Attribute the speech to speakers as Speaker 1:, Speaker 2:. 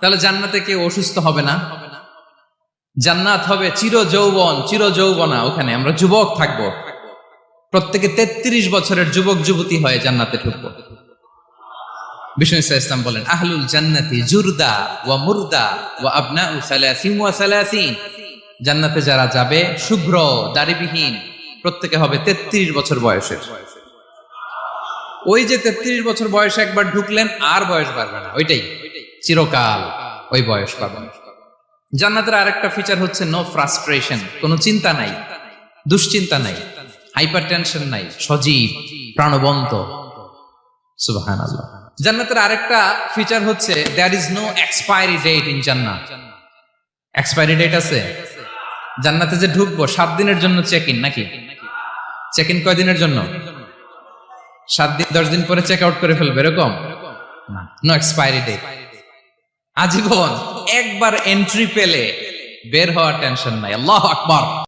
Speaker 1: তাহলে জান্নাতে কেউ অসুস্থ হবে না। জান্নাত হবে চির যৌবন চির যৌবনা ওখানে। আমরা যুবক থাকব। প্রত্যেকে তেত্রিশ বছরের যুবক, যুবতী হয়ে জান্নাতে ঢুকবো। বিষ্ণু ইসা ইসলাম বলেন, আহলুল জান্নাতি জুরদা ওয়া মুরদা ওয়া আবনা সালাসিন ওয়া সালাসিন। জান্নাতে যারা যাবে, শুভ্র, দাড়িবিহীন, প্রত্যেকে হবে তেত্রিশ বছর বয়সের। ওই যে তেত্রিশ বছর বয়সে একবার ঢুকলেন, আর বয়স বাড়বে না, ওইটাই। চিরকাল ওই বয়স পাবেন জান্নাতের আরেকটা ফিচার হচ্ছে নো ফ্রাস্ট্রেশন কোনো চিন্তা নাই, দুশ্চিন্তা নাই হাইপার টেনশন নাই, সজীব, প্রাণবন্ত। সুবহান জান্নাতের আরেকটা ফিচার হচ্ছে there is no expiry date in জান্নাত। এক্সপায়ারি ডেট আছে? জান্নাতে যে ঢুকবো, সাত দিনের জন্য চেক ইন নাকি? চেক ইন কয় দিনের জন্য? সাত দিন, দশ দিন পরে চেক আউট করে ফেলবে, এরকম? না নো এক্সপায়ারি ডেট আজীবন একবার এন্ট্রি পেলে বের হওয়ার টেনশন নাই। আল্লাহ আকবার।